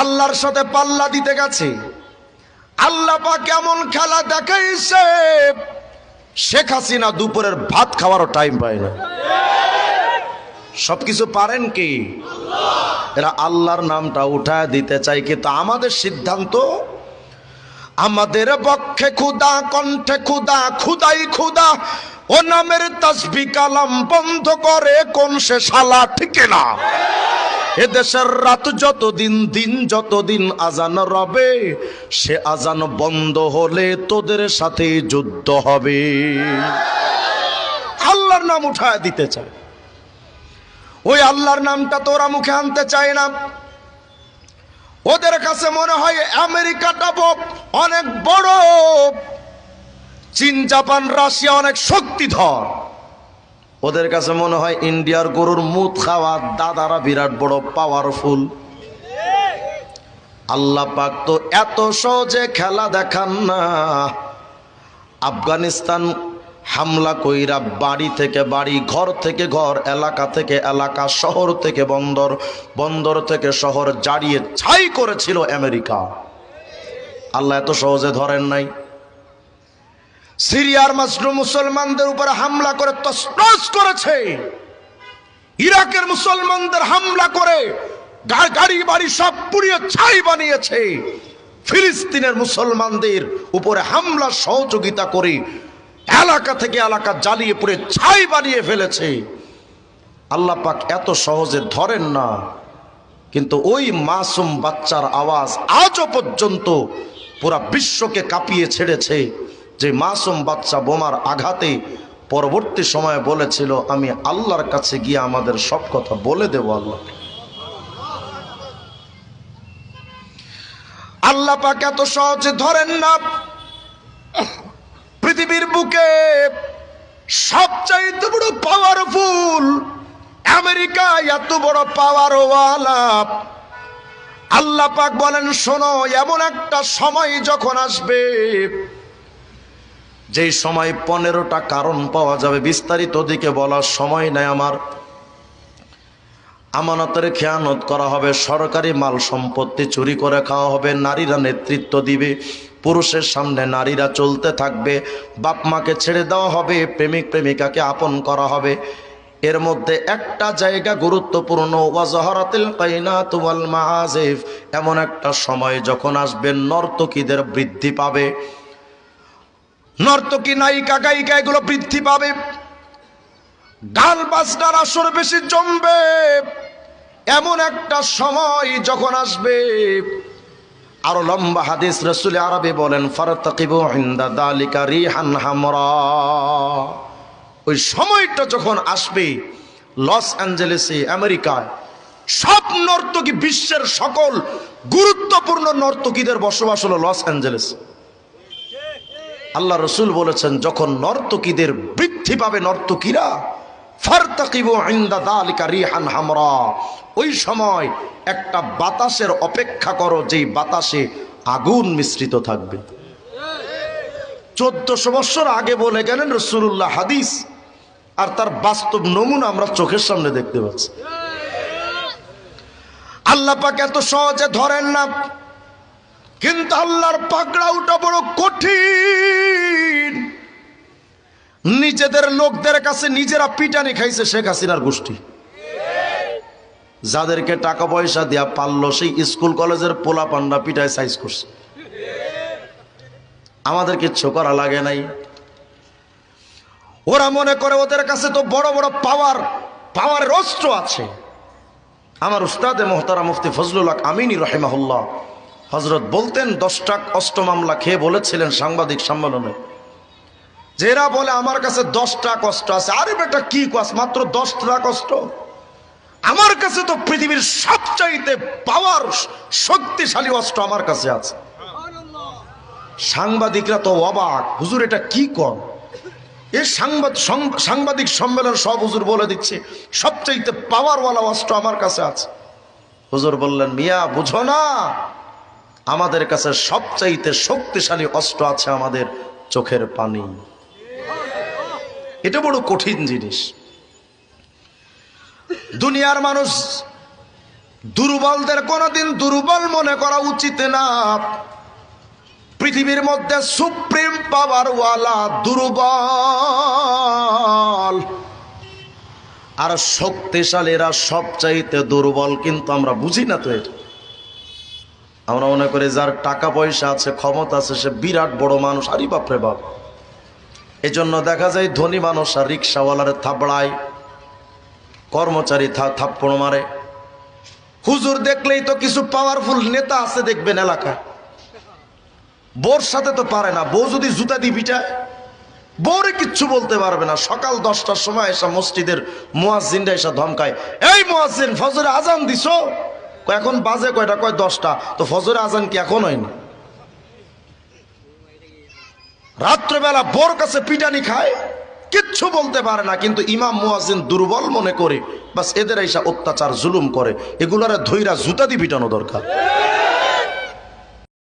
আল্লাহর সাথে পাল্লা দিতে গেছে। আল্লাহ পা কেমন খেলা দেখাইছে। শেখ হাসিনা দুপুরের ভাত খাওয়ারও টাইম পায় না। সবকিছু পারেন কি? এরা আল্লাহর নামটা উঠায় দিতে চাই কিন্তু আমাদের সিদ্ধান্ত, আমাদের পক্ষে ক্ষুদা কণ্ঠে ক্ষুদা ক্ষুদাই ক্ষুদা ও নামের তসবি কালাম বন্ধ করে, কোন সে শালা ঠিক না। এদেশের রাত যতদিন দিন, যতদিন আজান রবে, সে আজান বন্ধ হলে তোদের সাথে যুদ্ধ হবে। আল্লাহর নাম উঠায় দিতে চায়। ওই আল্লাহর নামটা তোরা মুখে আনতে চায় না। ওদের কাছে মনে হয় আমেরিকাটা অনেক বড়। চীন, জাপান, রাশিয়া অনেক শক্তিধর। ওদের কাছে মনে হয় ইন্ডিয়ার গরুর মুখ খাওয়া দাদারা বিরাট বড় পাওয়ারফুল আল্লাহ পাক তো এত সহজে খেলা দেখান না। আফগানিস্তান হামলা কইরা বাড়ি থেকে বাড়ি, ঘর থেকে ঘর, এলাকা থেকে এলাকা, শহর থেকে বন্দর বন্দর থেকে শহর জাড়িয়ে ছাই করেছিল আমেরিকা। আল্লাহ এত সহজে ধরেন নাই। সিরিয়ার মাসরুম মুসলমানদের উপরে হামলা করে তসনস করেছে। ইরাকের মুসলমানদের হামলা করে গাড়ি বাড়ি সব পুড়িয়ে ছাই বানিয়েছে। ফিলিস্তিনের মুসলমানদের উপরে হামলা সহযোগিতা করে এলাকা থেকে এলাকা জ্বালিয়ে পুড়ে ছাই বানিয়ে ফেলেছে। আল্লাহ পাক এত সহজে ধরেন না, কিন্তু ওই মাসুম বাচ্চার আওয়াজ আজও পর্যন্ত পুরা বিশ্বকে কাঁপিয়ে ছেড়েছে। যে মাসুম বাচ্চা বোমার আঘাতে পরবর্তী সময়ে বলেছিল, আমি আল্লাহর কাছে গিয়ে আমাদের সব কথা বলে দেব আল্লাহ আল্লাহ পাক এত সহজে ধরেন না। পৃথিবীর বুকে সবচাইতে বড় পাওয়ারফুল আমেরিকা এত বড় পাওয়ারওয়ালা আল্লাহ পাক বলেন, শোনো, এমন একটা সময় যখন আসবে যেই সময় পনেরোটা কারণ পাওয়া যাবে, বিস্তারিত দিকে বলার সময় নেই আমার। আমানতের খেয়ানত করা হবে, সরকারি মাল সম্পত্তি চুরি করে খাওয়া হবে, নারীরা নেতৃত্ব দিবে, পুরুষের সামনে নারীরা চলতে থাকবে, বাপ মাকে ছেড়ে দেওয়া হবে, প্রেমিক প্রেমিকাকে আপন করা হবে। এর মধ্যে একটা জায়গা গুরুত্বপূর্ণ, ওয়াজহরাতিল কাইনাত ওয়াল মাআজিফ। এমন একটা সময় যখন আসবে, নর্তকীদের বৃদ্ধি পাবে। নর্তকী নায়িকা গায়িকা এগুলো বৃদ্ধি পাবে। গান বাজনার আসর বেশি জমবে। এমন একটা সময় যখন আসবে। আরও লম্বা হাদিস রসুল আরবি বলেন দালিকা ওই সময়টা যখন আসবে, লস অ্যাঞ্জেলেসে, আমেরিকায়, সব নর্তকী বিশ্বের সকল গুরুত্বপূর্ণ নর্তকীদের বসবাস হলো লস অ্যাঞ্জেলেস। আল্লাহ রসুল বলেছেন, যখন নর্তকীদের বৃদ্ধি পাবে নর্তকীরা হামরা। ওই সময় একটা বাতাসের অপেক্ষা করো, যেই বাতাসে আগুন মিশ্রিত থাকবে। চোদ্দশো বছর আগে বলে গেলেন রসুল্লাহ হাদিস, আর তার বাস্তব নমুনা আমরা চোখের সামনে দেখতে পাচ্ছি। আল্লাহ পাক এত সহজে ধরেন না কিন্তু আল্লাহর পাকড়াউটা বড় কঠিন। নিজেদের লোকদের কাছে নিজেরা পিটানি খাইছে শেখ হাসিনার গোষ্ঠী। যাদেরকে টাকা পয়সা দেয়া পারল, সেই স্কুল কলেজের পোলা পান্ডা পিটায় সাইজ করছে। আমাদের কিচ্ছু করা লাগে নাই। ওরা মনে করে ওদের কাছে তো বড় বড় পাওয়ার পাওয়ারের অস্ত্র আছে। আমার উস্তাদে মোহতারা মুফতি ফজলুল হক আমিনী রহেমাহুল্লাহ হজরত বলতেন দশটা অষ্ট মামলা খেয়ে বলেছিলেন সাংবাদিক সম্মেলনে। যেরা বলে, আমার কাছে দশটা কষ্ট আছে। আরে বেটা, কি কষ্ট মাত্র দশটা কষ্ট আমার কাছে তো পৃথিবীর সবচাইতে পাওয়ার শক্তিশালী অস্ত্র আমার কাছে আছে। সাংবাদিকরা তো অবাক। হুজুর, এটা কি কর? এ সাংবাদ সাংবাদিক সম্মেলন সব হুজুর বলে দিচ্ছে, সবচাইতে পাওয়ারওয়ালা অস্ত্র আমার কাছে আছে। হুজুর বললেন, মিয়া, বুঝো না আমাদের কাছে সবচাইতে শক্তিশালী অস্ত্র আছে আমাদের চোখের পানি। এটা বড় কঠিন জিনিস। দুনিয়ার মানুষ দুর্বলদের কোনোদিন দুর্বল মনে করা উচিত না। পৃথিবীর মধ্যে সুপ্রিম পাওয়ার ওয়ালা দুর্বল। আর শক্তিশালীরা সবচাইতে দুর্বল, কিন্তু আমরা বুঝি না তো এটা। আমরা মনে করি যার টাকা পয়সা আছে, ক্ষমতা আছে, সে বিরাট বড় মানুষ। আরে বাপরে বাপ। এজন্য দেখা যায় ধনী মানুষ আর রিক্সাওয়ালার থাবড়ায় কর্মচারী থাপ্পড় মারে। হুজুর দেখলেই তো কিছু পাওয়ারফুল নেতা আছে দেখবেন এলাকায়। বোর সাথে তো পারে না। বউ যদি জুতা দিয়ে বউরে কিচ্ছু বলতে পারবে না। সকাল দশটার সময় এসা মসজিদের মুয়াজ্জিনরা এসা ধমকায়, এই মুয়াজ্জিন, ফজরে আজান দিছো? এখন বাজে কয়টা? কয়, দশটা। তো ফজরে আজান কি এখন হয়নি? রাত্রেবেলা বোর কাছে পিটানি খায়, কিচ্ছু বলতে পারে না, কিন্তু ইমাম মুয়াজিন দুর্বল মনে করে, বাস এদের এসা অত্যাচার, জুলুম করে। এগুলারে ধৈরা জুতা দিয়ে পিটানো দরকার।